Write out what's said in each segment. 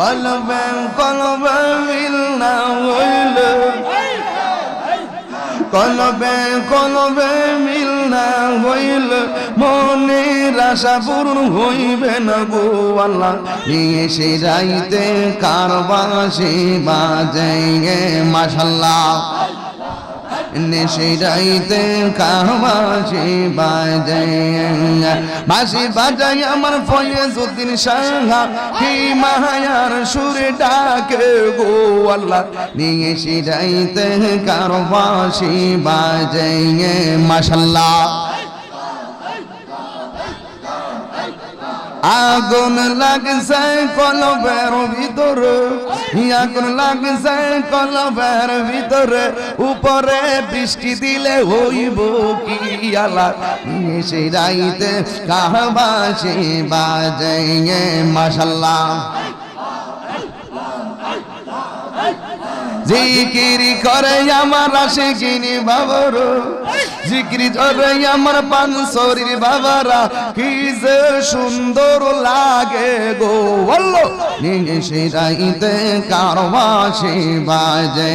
কলবে কলবে মিল না হইল। কলবে কলবে মিল না হইল মনের আশা পূরণ হইবে না গো আল্লাহ। নিয়ে সে যাইতে কারবাসে বাজে মাশাল্লাহ। নিশিরাইতে কাবাসি বাজাইয়া। বাসি বাজাই আমার ফয়েজুদ্দিন সাহা কি মায়ার সুরে ডাকে গো আল্লাহ। নিয়ে সিরাইতে কারবাসি বাজে মাশাল্লাহ। আগুন লাগছে কলবের ভিতরে। আগুন লাগছে কলবের ভিতরে। উপরে বৃষ্টি দিলে হইব কি আলা? সে রাইতে কাহবাসে বাজে মাশাল্লাহ। জিকিরি করে আমার আসে কিনি বাবার। জিকিরি করে আমার পান শরীর বাবারা, কি যে সুন্দর লাগে গো। বলল সে রাইতে কারবাসে বাজে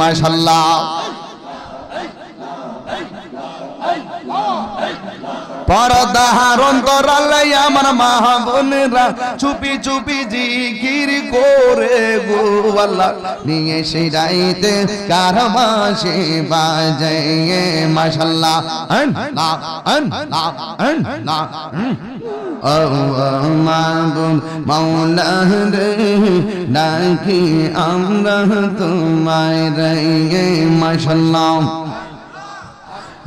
মাশাল্লাহ। পরদাহার অন্তরালে আমার মা বোনেরা চুপি চুপি জিকির করে গো আল্লাহ নিয়ে সে রাইতে কারবাসে বাজে মাশাল্লাহ আমরা তোমায় রে মাশাল্লাহ।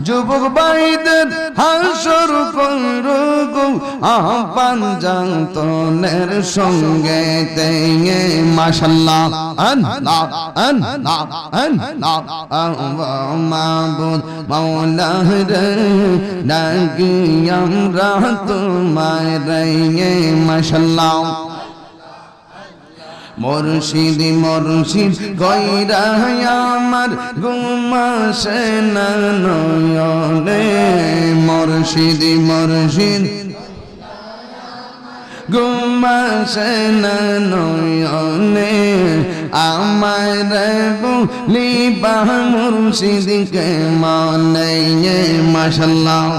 যুবক বাইদের হাসর করগো আহ্বান জান্তনের সঙ্গে তেয়ে মাশাল্লাহ আন না আন না আন না মাবুদ মাওলা মুর্শিদ মুর্শিদ কইরা আমার ঘুমাসে না নয়নে। মুর্শিদ মুর্শিদ, ঘুমাসে না নয়নে আমার বলিবা মুর্শিদকে মানে মাশাল্লাহ।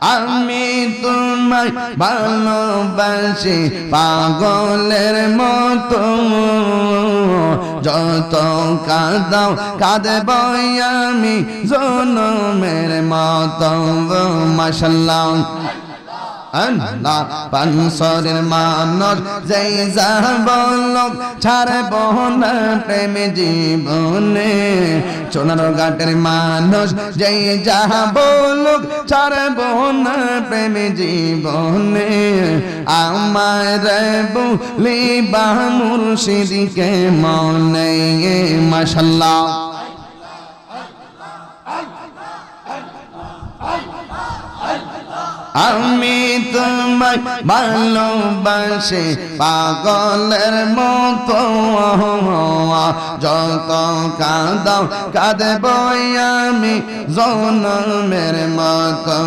আমি তোমায় ভালোবাসি পাগলের মতো। যত কাঁদাও কাঁদব আমি জনমের মত। মাসাল্লাহ আল্লাহ পানসরের মানস যেই যাবলক ছাড়ব না প্রেম জীবনে। সোনার ঘাটের মানুষ যেই যাবলক ছাড়ব না প্রেম জীবনে। আমার বলি বা মুর্শিদিকে মনে মাসাল্লাহ আমি তোমায় ভালোবাসি পাগলের মতো। যত কাঁদাও কাঁদব আমি জনমের মতো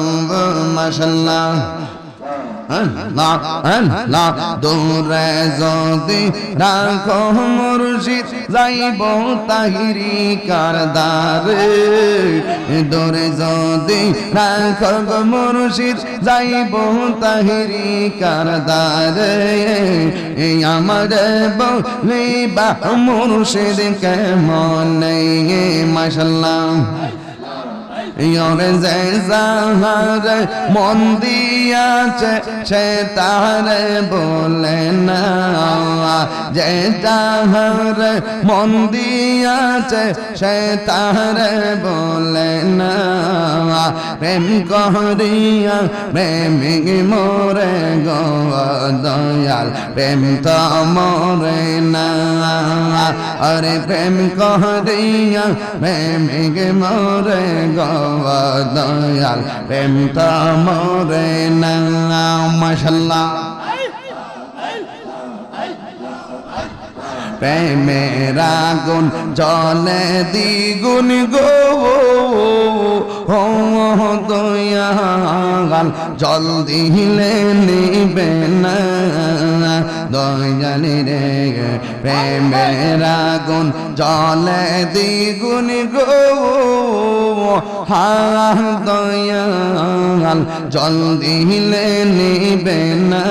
দূরে যদি রাখো মুর্শিদ, যাইব তাহিরি কারদারে। দূরে যদি রাখো মুর্শিদ, যাইব তাহিরি কারদারে। আমার বলি বা মুর্শিদ কেমন মাসাল্লাহ ইয়রে যে যাহার মন দিয়াছে, সে তাহারে বলে না। যে যাহার মন দিয়াছে, সে তাহারে বলে না। প্রেম করিয়া প্রেমিক মোরে গো, দয়াল, প্রেম তো মরে আরে প্রেম করিয়া প্রেমিক মোরে গো দয়াল, প্রেম তো মরে না, মশাল্লাহ। প্রেমের আগুন জলে দ্বিগুণ গো দয়াল জল দিলে নিবে না। দয়ালি রে প্রেমের আগুন জলে দ্বিগুণ গো। হা দয়াল জল দিলে নিবে না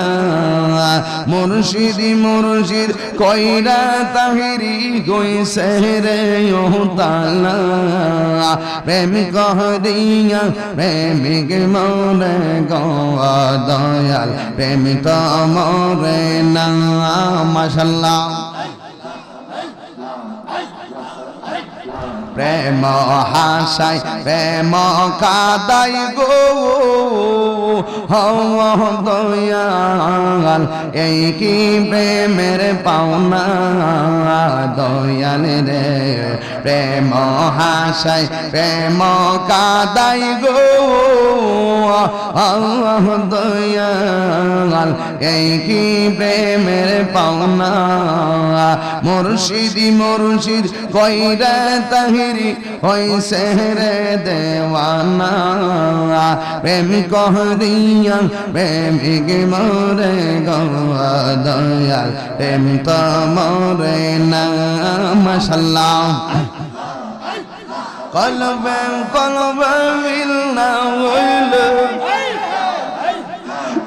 মুর্শিদি মুর্শিদ কইরা তাহিরি গইছে রে ও তালা প্রেম কহরিয়া, প্রেমিক মরে গো, দয়াল, প্রেমিক মরে না। মাশাল্লাহ প্রেম হাসাই প্রেম কাদাই গো। দয়াল এই কি প্রেমের পাওনা? দয়াল রে প্রেম হাসাই প্রেম কাদাই গো দয়াল, এই কি প্রেমের পাওনা? মুর্শিদি মুর্শিদ কইরা তাহিরি হইছে রে দেওয়ানা। প্রেম কহরিয়া, প্রেমিক মরে গৌয়া দয়াল, প্রেম তো মরে না, মশাল্লাহ। কলবে কলবে মিল না হইলে।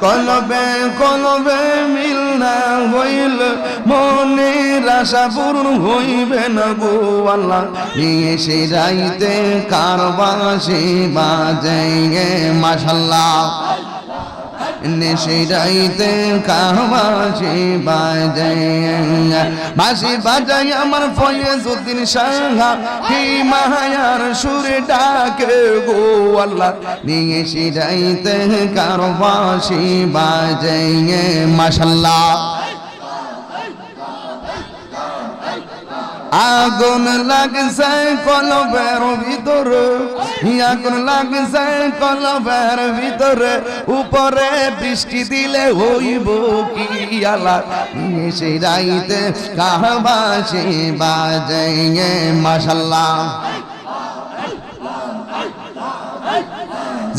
কলবে কলবে মিল না হইল। মনের আশা পূর্ণ হইবে না গো আল্লাহ। নিয়ে সে যাইতে কারবাসে বাজে মাশাল্লাহ। নিশিরাইতে কাহবাসি বাজে বাসি বাজাই আমার ফয়েজুদ্দিন সাহা কি মায়ার সুরে ডাকে গো আল্লাহ। নিয়ে সিরাইতে কারবাসি বাজে মাশাল্লাহ। আগুন লাগছে কলবের ভিতরে। আগুন লাগছে কলবের ভিতরে। উপরে বৃষ্টি দিলে হইব কি আলা? সে রাইতে কাহবাসি বাজে মাশাল্লাহ।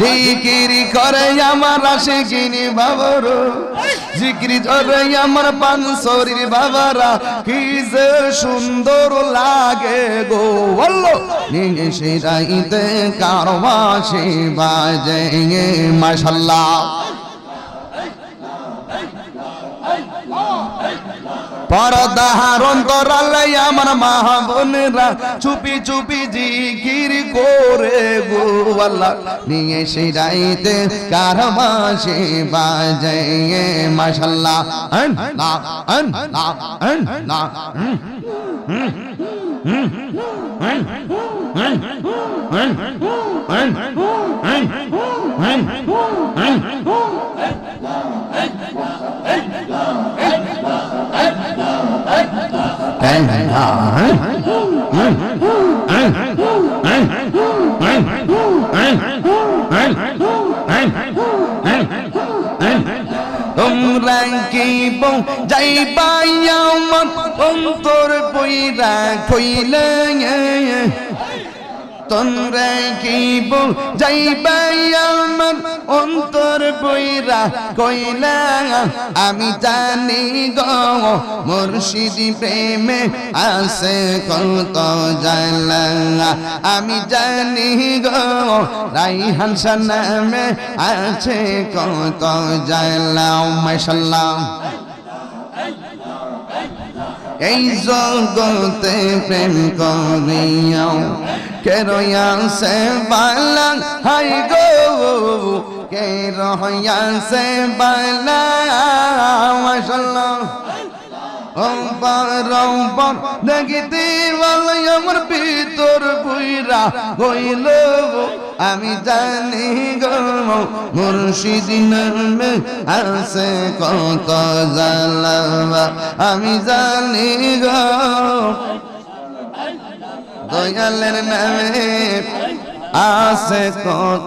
জিকিরি করে আমার আসে কিনি বাবার। জিকিরি করে আমার পান শরীর বাবারা। কি যে সুন্দর লাগে গো বলল নিয়ে সে রাইতে কারবাসে বাজে মাশাল্লাহ। পরদাহার অন্তরালে আমার মা বোনেরা চুপি চুপি জিকির করে গো আল্লাহ। নিয়ে সে রাইতে কারবাসে বাজে মাশাল্লাহ। আন না আন না আন না। হুম, হুম, হুম, আন, আন, আন, আন, আন, bạn thờ Ông lang kỳ bông dạy ba nhau mắt, Ông tôi bùi ra khôi lên কি বউ যাইবাই আমার অন্তর বইরা কইলা, আমি জানি গো, মুর্শিদি প্রেমে আছে কত জালা। আমি জানি গো, রাইহান নামে আছে কত জালা। মাশাল্লাহ এই জগতে প্রেম করিয়াও কে রয়াসে বালান, হাই গো কে দেখিতে ভালো আমার ভিতর বইরা হইল। আমি জানি গো, মুর্শিদি নামে কত জালাবা আমি জানি গো দয়ালের নামে আসে কত